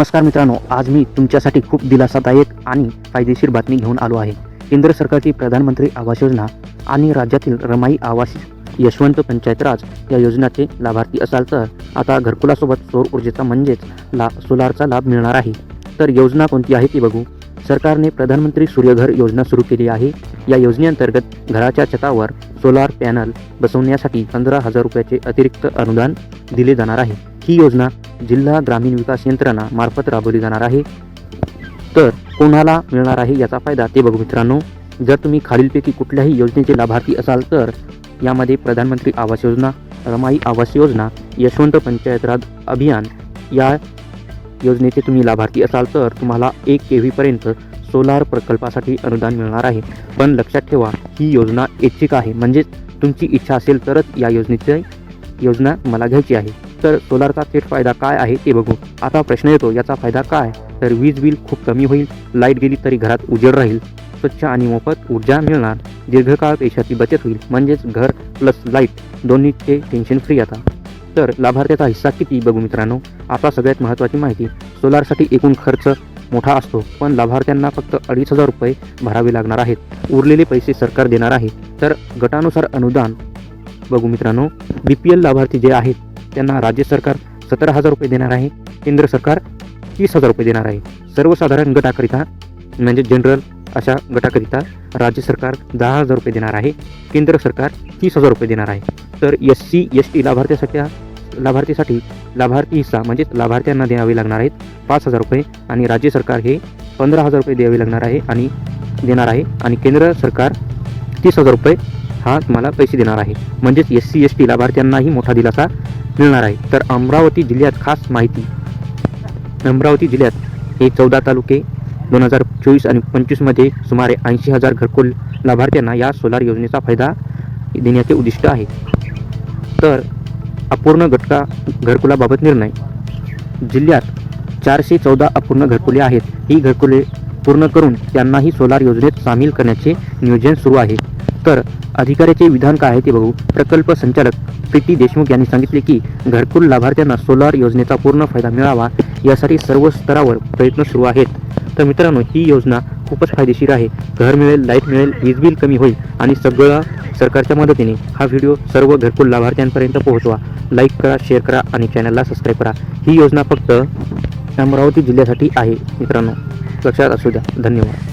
नमस्कार मित्रांनो आज मी तुमच्यासाठी खूप दिलासादायक आणि फायदेशीर बातमी घेऊन आलो आहे. केंद्र सरकारची प्रधानमंत्री आवास योजना आणि राज्यातील रमाई आवास यशवंत पंचायत राज या योजनाचे लाभार्थी असाल तर आता घरकुलासोबत सौर ऊर्जेचा म्हणजेच ला सोलारचा लाभ मिळणार आहे. तर योजना कोणती आहे ती बघू. सरकारने प्रधानमंत्री सूर्यघर योजना सुरू केली आहे. या योजनेअंतर्गत घराच्या छतावर सोलार पॅनल बसवण्यासाठी पंधरा हजार रुपयाचे अतिरिक्त अनुदान दिले जाणार आहे. ही योजना जिल्हा ग्रामीण विकास यंत्रणा मार्फत राबवली जाणार आहे. तर कोणाला मिळणार आहे याचा फायदा ते बघू मित्रांनो. जर तुम्ही खालीलपैकी कुठल्याही योजनेचे लाभार्थी असाल तर यामध्ये प्रधानमंत्री आवास योजना रमाई आवास योजना यशवंत पंचायत राज अभियान या योजनेचे तुम्ही लाभार्थी असाल तर तुम्हाला एक के व्हीपर्यंत सोलार प्रकल्पासाठी अनुदान मिळणार आहे. पण लक्षात ठेवा ही योजना ऐच्छिक आहे. म्हणजेच तुमची इच्छा असेल तरच या योजनेची योजना मला घ्यायची आहे. तर सोलारचा थेट फायदा काय आहे ते बघू. आता प्रश्न येतो याचा फायदा काय? तर वीज बिल खूप कमी होईल लाइट गेली तरी घरात उजेड राहील स्वच्छ आणि मोफत ऊर्जा मिळणार दीर्घकाळ पैशाची बचत होईल म्हणजेच घर प्लस लाइट दोन्हीचे टेन्शन फ्री आता. तर लाभार्थ्याचा हिस्सा किती बघू मित्रांनो? आता सगळ्यात महत्त्वाची माहिती सोलारसाठी एकूण खर्च मोठा असतो पण लाभार्थ्यांना फक्त अडीच हजार रुपये भरावे लागणार आहेत. उरलेले पैसे सरकार देणार आहे. तर गटानुसार अनुदान बघू मित्रांनो बी पी एल लाभार्थी जे आहेत त्यांना राज्य सरकार सतरा हजार रुपये देणार आहे केंद्र सरकार तीस हजार रुपये देणार आहे. सर्वसाधारण गटाकरिता म्हणजे जनरल अशा गटाकरिता राज्य सरकार दहा हजार रुपये देणार आहे केंद्र सरकार तीस हजार रुपये देणार आहे. तर एस सी एस टी लाभार्थ्यासाठी लाभार्थीसाठी लाभार्थी हिस्सा म्हणजेच लाभार्थ्यांना द्यावे लागणार आहेत पाच हजार रुपये आणि राज्य सरकार हे पंधरा हजार रुपये द्यावे लागणार आहे आणि देणार आहे आणि केंद्र सरकार तीस हजार रुपये हा तुम्हाला पैसे देणार आहे. म्हणजेच एस सी एस टी लाभार्थ्यांनाही मोठा दिलासा मिळणार आहे. तर अमरावती जिल्ह्यात खास माहिती. अमरावती जिल्ह्यात हे चौदा तालुके दोन हजार चोवीस आणि पंचवीसमध्ये सुमारे ऐंशी हजार घरकुल लाभार्थ्यांना या सोलार योजनेचा फायदा देण्याचे उद्दिष्ट आहे. तर अपूर्ण घटका घरकुलाबाबत निर्णय. जिल्ह्यात चारशे चौदा अपूर्ण घरकुले आहेत. ही घरकुले पूर्ण करून त्यांनाही सोलार योजनेत सामील करण्याचे नियोजन सुरू आहे. तर अधिकाऱ्याचे विधान काय आहे ते बघू. प्रकल्प संचालक प्रीती देशमुख यांनी सांगितले की घरकुल लाभार्थ्यांना सोलार योजनेचा पूर्ण फायदा मिळावा यासाठी सर्व स्तरावर प्रयत्न सुरू आहेत. तर मित्रांनो ही योजना खूपच फायदेशीर आहे. घर मिळेल लाइट मिळेल वीज बिल कमी होईल आणि सगळं सरकारच्या मदतीने हा व्हिडिओ सर्व घरकुल लाभार्थ्यांपर्यंत पोहोचवा. लाईक करा शेअर करा आणि चॅनलला सबस्क्राईब करा. ही योजना फक्त अमरावती जिल्ह्यासाठी आहे मित्रांनो. लक्षात असू द्या. धन्यवाद.